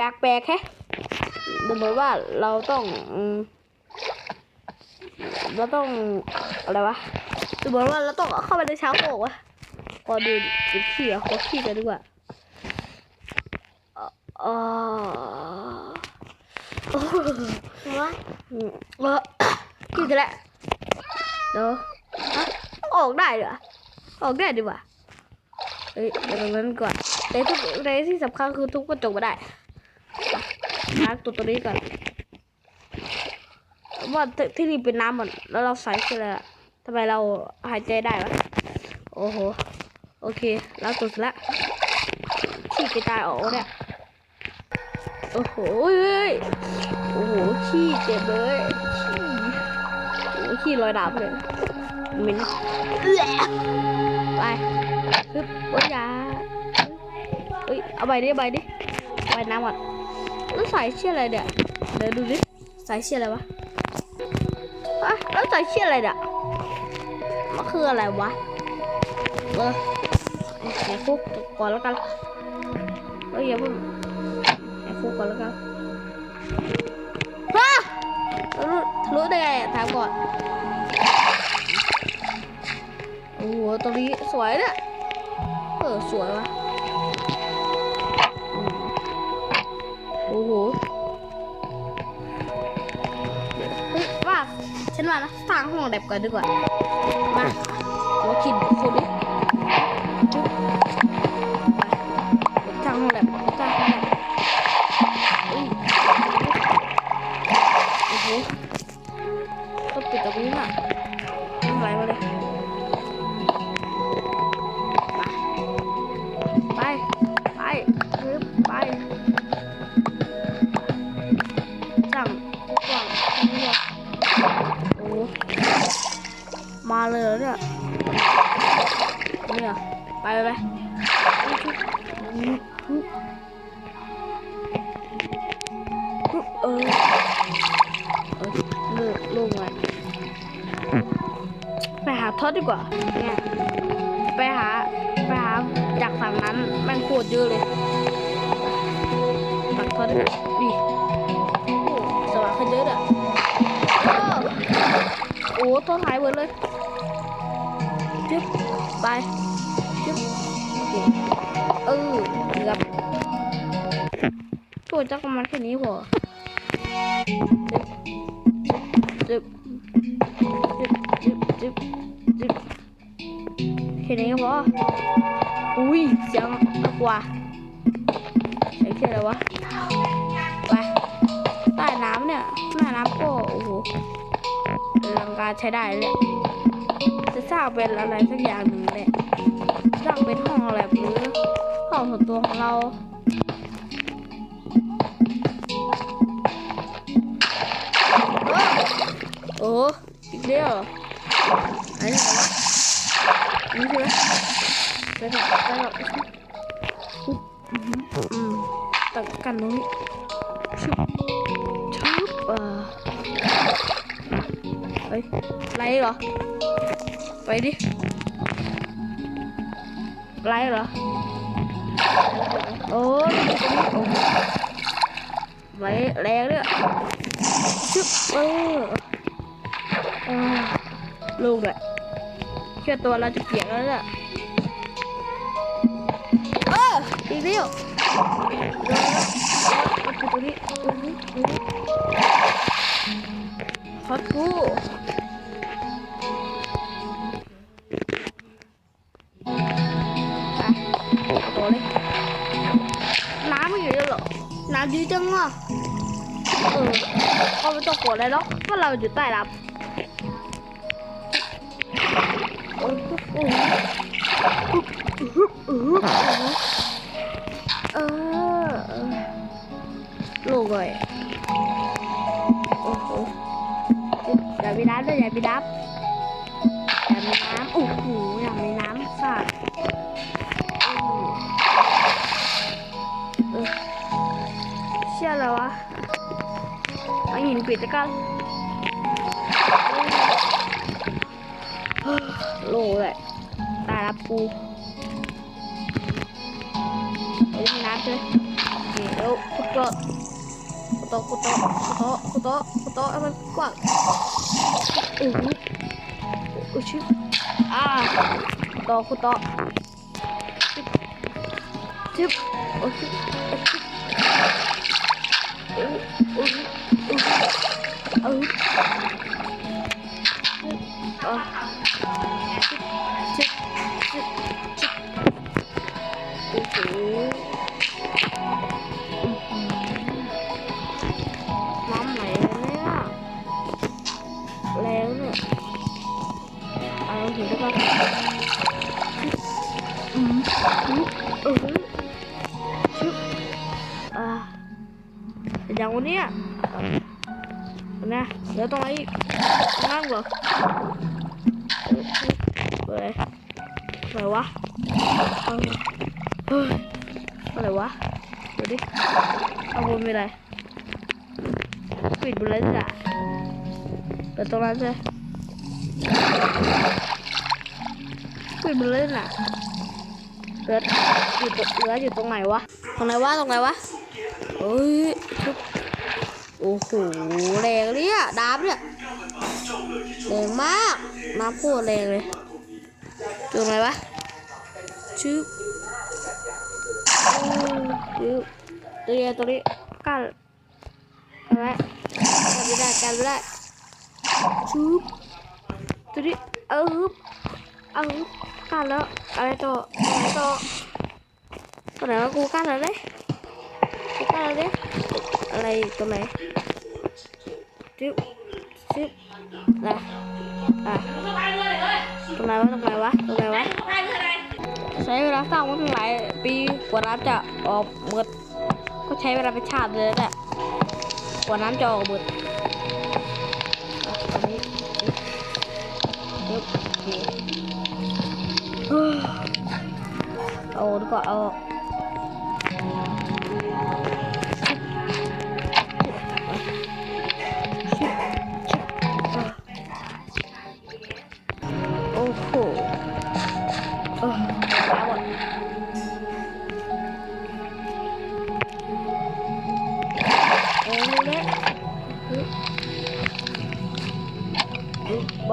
แปลกแค่ดูเหมือนว่าเราต้องเราต้องอะไรวะดูเหมือนว่าเราต้องเข้าไปในช้างโลกวะพอดูดูขี้อะขอขี้กันดีกว่าเออโอ้โหว่าอืมเออขี้กันแล้วเดี๋ยวฮะออกได้เหรอออกได้ดีกว่าเอ้ยเดี๋ยวตรงนั้นก่อนแต่ทุกแต่ที่สำคัญคือทุกกระจกมาได้ ล้างตัวตัวนี้ก่อนว่าที่ที่นี่เป็นน้ำหมดแล้วเราใส่ขึ้นเลยทำไมเราหายใจได้วะโอ้โหโอเคล้าตัวเสร็จแล้วขี้กระจายออกเนี่ยโอ้โหเฮ้ยโอ้โหขี้เจ็บเลยขี้โอ้ขี้ลอยน้ำเลยม็นไปฮึบโอ้ยยาเอ้ยเอาใบดิเอาใบดิเอาใบน้ำก่อน แล้วใส่เชี่ยอะไรเนี่ยเดี๋ยวดูดิใส่เชี่ยอะไรวะอะแล้วใส่เชี่ยอะไรเนี่ยมันคืออะไรวะเออแหกคุกก่อนแล้วกันเอ้ยอย่าเพิ่งแหกคุกก่อนแล้วกันฮะรู้ทะลุได้ไงถามก่อนโอ้โหตรงนี้สวยเนี่ยเออสวยวะ โอ้โหเฮ้ยว่าฉันว่านะสร้างห้องแดบก่อนดีกว่า มาเราคิดคนดิ โอ้มาเลยเนี่ยเนี่ยไปไปไปเออเออเลิกลงเลยไปหาทอดดีกว่าเนี่ยไปหาไปหาจากฝั่งนั้นแม่งโคตรเยอะเลยตักทอดดิ อ้ทอดหายหมดเลยจึ๊บไปจึ๊บโอเคเออเกือบตัวจักรมันแค่นี้พอจึ๊บจึ๊บจึ๊บจึ๊บจึ๊บแค่นี้ก็พออุ้ยเสียงน่ากลัวเสียงเชื่ออะไรวะไปใต้น้ำเนี่ยใต้น้ำก็โอ้โหอ ลังการใช้ได้เลยจะสร้างเป็นอะไรสักอย่างหนึ่งเลยสร้างเป็นห้องแลบหรือห้องส่วนตัวของเราโอ้โหอีกเดียวอันนี้อะไรวะอันนี่ใช่ไหมไปแบบไปแบบอุ๊บอืมตัดกันตรงนี้ ไล่เหรอ ไปดิไล่เหรอ โอ้ยตรงนี้โอ้ไล่แรงเลยชุบเออลูกเลยเชื่ตัวเราจะเปียกแล้วเนี่ยเอออีกเดียวตัวนี้ตัวนี้ตัวนี้ฮอต เอาตัวเลยน้ำมันอยู่เยอะเหรอ น้ำเยอะจังอะเออก็ไม่ต้องกดเลยเนาะว่าเราอยู่ใต้น้ำเออลูกเลยโอ้โหอย่ามีน้ำด้วยอย่ามีน้ำอย่ามีน้ำโอ้โหอย่ามีน้ำสาด หินปิดแล้วกันโลเลยตายละปูเอ้ยมีน้ำใช่ไหมโอเคแล้วขุดก่อนก็คุโตะคุโตะคุโตะคุโตะคุโตะให้มันกว้างโอ้โหโอ้ชิบอ่าคุโตะคุโตะชิบโอ้ชิบโอ้ชิบโอ้ชิบ ชิบชิบโอ้โหน้ำไหลเลยเนี่ยแรง เดี๋ยวตรงไหนนั่งเหรอเฮ้ยอะไรวะเอาเฮ้ยอะไรวะเดี๋ยวดิเอาบนไปไหนปิดหมดเลยจ้ะเปิดตรงนั้นใช่ปิดหมดเลยน่ะเหลืออยู่ตรงเหลือยู่ตรงไหนวะ ตรงไหนวะ ตรงไหนวะเฮ้ยชุบ โอ้โหแรงเลยอะดาบเนี่ยแรงมากน้ำโคตรแรงเลยอยู่ตรงไหนวะชึบอือชึบตัวเดียวตัวนี้กันเอาไว้กันไม่ได้กันไม่ได้ชุบตัวนี้เออฮึบเอาฮึบกันแล้วอะไรต่ออะไรต่อตัวไหนวะกูกันแล้วเนี่ยกูกันแล้วเนี่ยอะไรตัวไหน จิ๊บจิ๊บนะอะตรงไหนวะตรงไหนวะตรงไหนวะใช้เวลาสร้างมาตั้งหลายปีกว่าน้ำจะออกหมดก็ใช้เวลาเป็นชาติเลยแหละกว่าน้ำจะออกหมดตอนนี้ปึ๊บโอ้ดีกว่าเอา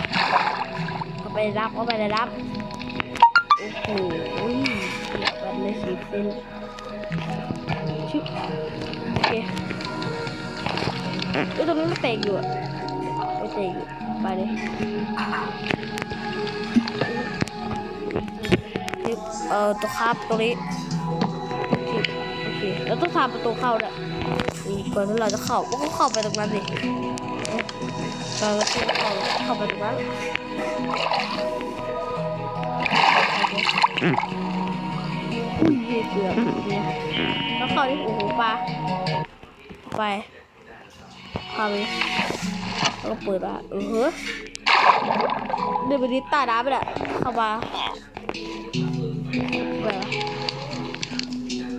ปึ๊บวะเอาไปรับเอาไปรับ โอ้โหเสียบแบบเลยสิบเซนชึบโอเคเอ้ยตรงนี้มันเตะอยู่อะไปเตะอยู่ไปเลยเอ่อตัวคาบตรงนี้ชึบโอเคแล้วต้องทำประตูเข้าด้วยก่อนที่เราจะเข้าก็เข้าไปตรงนั้นสิ เราก็เข้าเข้าไปตรงนั้นอุ้ยเกือบเนี่ยแล้วเขาที่โอ้โหปลาไปเข้าไปแล้วก็เปิดอะเออเฮ้ยเดินไปดิตาดาไปแหละเข้ามา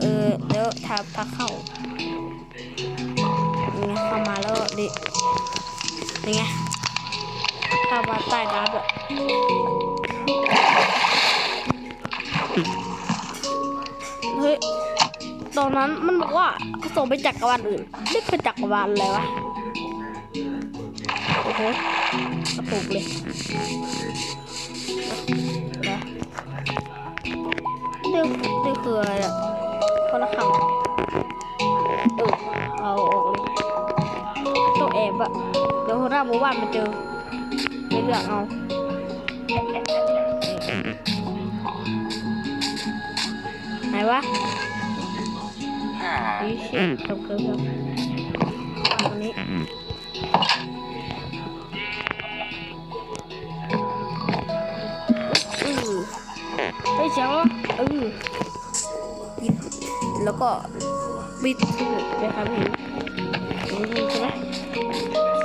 เออเดี๋ยวทาพาเข้าเข้ามาแล้วดิ นี่ไงเข้ามาใต้น้ำอะเฮ้ย ตอนนั้นมันบอกว่าเขาส่งไปจักรวาลอื่นนี่เป็นจักรวาลอะไรวะ โอ้โหกระปุกเลยนะเรื่องนี่คืออะไรอะคนละคำ ต้องแอบอะเดี๋ยวหัวหน้าหมู่บ้านมาเจอไม่เ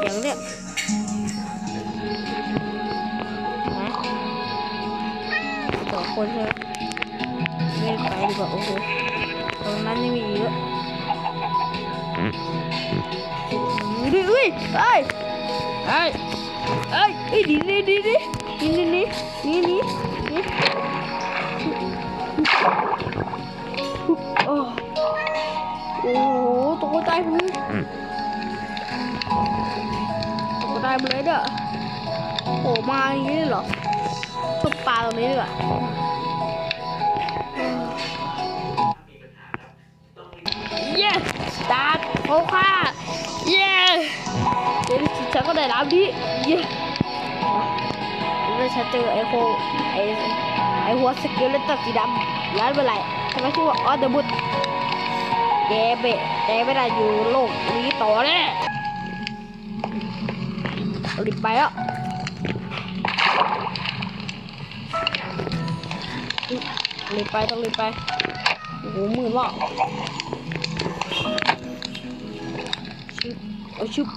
สียงเนี่ยนะสองคนใช่ไหมไม่ไปดีกว่าโอ้โหตรงนั้นยังมีเยอะอุ้ยอุ้ยเอ้ยเอ้ยเอ้ยเอ้ยดีดีดีดีนี่นี่นี่นี่นี่นี่โอ้โอ้โหตหัวใจผมหั มเลยเด้อโอ้มาอย่างนี้เหรอทุบปลาตรงนี้ดีกว่าเย้ตาโอค่าเย้เดี๋ยวฉันก็ได้รับดีเย้แล้วฉันเจอไอ้โคไอ้ไอ้หัวสกิลเลตัดสีดำร้านเป็นไรทำไมชื่อว่าออเดอร์บุตแกเบะแกไม่ได้อยู่โลกนี้ต่อแน่ รีบไปอะรีบไปต้องรีบไปโอ้โหมือมากชุบเอาชุบ